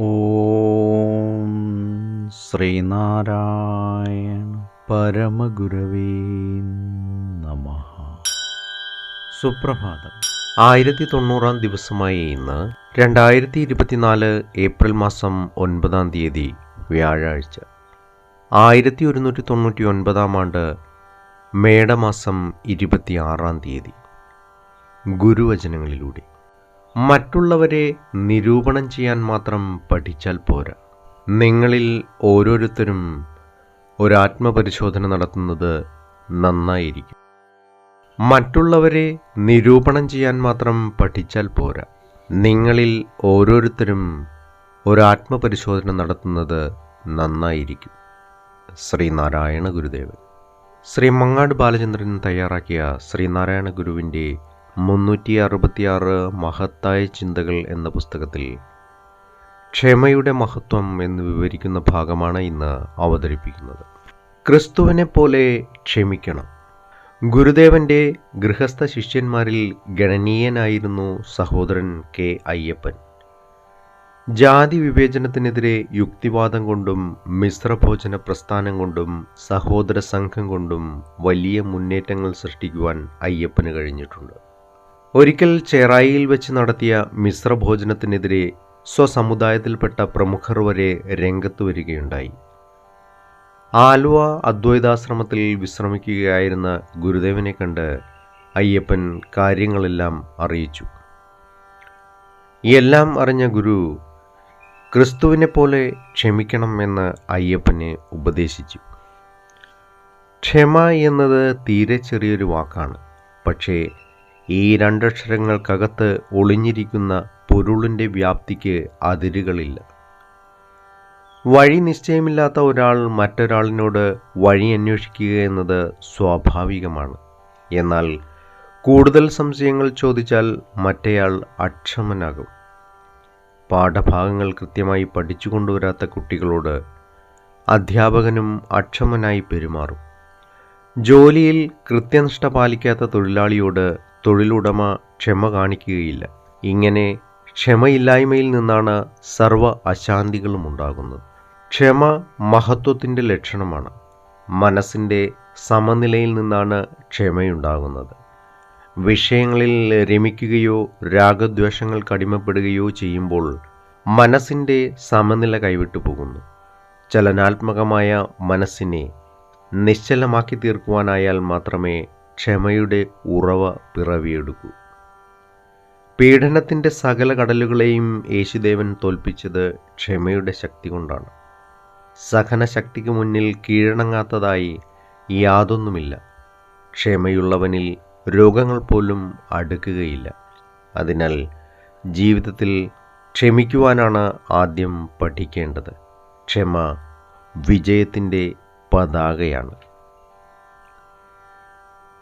ഓം ശ്രീനാരായണ പരമഗുരവേ നമ. സുപ്രഭാതം. ആയിരത്തി തൊണ്ണൂറാം ദിവസമായ ഇന്ന് രണ്ടായിരത്തി ഇരുപത്തിനാല് ഏപ്രിൽ മാസം ഒൻപതാം തീയതി വ്യാഴാഴ്ച. ആയിരത്തി ഒരുന്നൂറ്റി തൊണ്ണൂറ്റി ഒൻപതാം ആണ്ട് മേടമാസം ഇരുപത്തിയാറാം തീയതി. ഗുരുവചനങ്ങളിലൂടെ. മറ്റുള്ളവരെ നിരൂപണം ചെയ്യാൻ മാത്രം പഠിച്ചാൽ പോരാ. നിങ്ങളിൽ ഓരോരുത്തരും ഒരാത്മപരിശോധന നടത്തുന്നത് നന്നായിരിക്കും. മറ്റുള്ളവരെ നിരൂപണം ചെയ്യാൻ മാത്രം പഠിച്ചാൽ പോരാ. നിങ്ങളിൽ ഓരോരുത്തരും ഒരാത്മപരിശോധന നടത്തുന്നത് നന്നായിരിക്കും. ശ്രീനാരായണ ഗുരുദേവൻ. ശ്രീ മങ്ങാട് ബാലചന്ദ്രൻ തയ്യാറാക്കിയ ശ്രീനാരായണ ഗുരുവിന്റെ മുന്നൂറ്റി അറുപത്തിയാറ് മഹത്തായ ചിന്തകൾ എന്ന പുസ്തകത്തിൽ ക്ഷമയുടെ മഹത്വം എന്ന് വിവരിക്കുന്ന ഭാഗമാണ് ഇന്ന് അവതരിപ്പിക്കുന്നത്. ക്രിസ്തുവിനെ പോലെ ക്ഷമിക്കണം. ഗുരുദേവന്റെ ഗൃഹസ്ഥ ശിഷ്യന്മാരിൽ ഗണനീയനായിരുന്നു സഹോദരൻ കെ അയ്യപ്പൻ. ജാതി വിവേചനത്തിനെതിരെ യുക്തിവാദം കൊണ്ടും മിശ്രഭോജന പ്രസ്ഥാനം കൊണ്ടും സഹോദര സംഘം കൊണ്ടും വലിയ മുന്നേറ്റങ്ങൾ സൃഷ്ടിക്കുവാൻ അയ്യപ്പന് കഴിഞ്ഞിട്ടുണ്ട്. ഒരിക്കൽ ചെറായിയിൽ വെച്ച് നടത്തിയ മിശ്രഭോജനത്തിനെതിരെ സ്വസമുദായത്തിൽപ്പെട്ട പ്രമുഖർ വരെ രംഗത്ത് വരികയുണ്ടായി. ആലുവ അദ്വൈതാശ്രമത്തിൽ വിശ്രമിക്കുകയായിരുന്ന ഗുരുദേവനെ കണ്ട് അയ്യപ്പൻ കാര്യങ്ങളെല്ലാം അറിയിച്ചു. എല്ലാം അറിഞ്ഞ ഗുരു ക്രിസ്തുവിനെ പോലെ ക്ഷമിക്കണം എന്ന് അയ്യപ്പനെ ഉപദേശിച്ചു. ക്ഷമ എന്നത് തീരെ ചെറിയൊരു വാക്കാണ് പക്ഷേ ഈ രണ്ടക്ഷരങ്ങൾക്കകത്ത് ഒളിഞ്ഞിരിക്കുന്ന പൊരുളിന്റെ വ്യാപ്തിക്ക് അതിരുകളില്ല. വഴി നിശ്ചയമില്ലാത്ത ഒരാൾ മറ്റൊരാളിനോട് വഴി അന്വേഷിക്കുക എന്നത് സ്വാഭാവികമാണ്. എന്നാൽ കൂടുതൽ സംശയങ്ങൾ ചോദിച്ചാൽ മറ്റേയാൾ അക്ഷമനാകും. പാഠഭാഗങ്ങൾ കൃത്യമായി പഠിച്ചു കൊണ്ടുവരാത്ത കുട്ടികളോട് അധ്യാപകനും അക്ഷമനായി പെരുമാറും. ജോലിയിൽ കൃത്യനിഷ്ഠ പാലിക്കാത്ത തൊഴിലാളിയോട് തൊഴിലുടമ ക്ഷമ കാണിക്കുകയില്ല. ഇങ്ങനെ ക്ഷമയില്ലായ്മയിൽ നിന്നാണ് സർവ അശാന്തികളും ഉണ്ടാകുന്നത്. ക്ഷമ മഹത്വത്തിന്റെ ലക്ഷണമാണ്. മനസ്സിന്റെ സമനിലയിൽ നിന്നാണ് ക്ഷമയുണ്ടാകുന്നത്. വിഷയങ്ങളിൽ രമിക്കുകയോ രാഗദ്വേഷങ്ങൾക്ക് കടിമപ്പെടുകയോ ചെയ്യുമ്പോൾ മനസ്സിന്റെ സമനില കൈവിട്ടു പോകുന്നു. ചലനാത്മകമായ മനസ്സിനെ നിശ്ചലമാക്കി തീർക്കുവാനായാൽ മാത്രമേ ക്ഷമയുടെ ഉറവ പിറവിയെടുക്കൂ. പീഡനത്തിന്റെ സകല കടലുകളെയും യേശുദേവൻ തോൽപ്പിച്ചത് ക്ഷമയുടെ ശക്തി കൊണ്ടാണ്. സഹനശക്തിക്ക് മുന്നിൽ കീഴടങ്ങാത്തതായി യാതൊന്നുമില്ല. ക്ഷമയുള്ളവനിൽ രോഗങ്ങൾ പോലും അടുക്കുകയില്ല. അതിനാൽ ജീവിതത്തിൽ ക്ഷമിക്കുവാനാണ് ആദ്യം പഠിക്കേണ്ടത്. ക്ഷമ വിജയത്തിന്റെ പതാകയാണ്.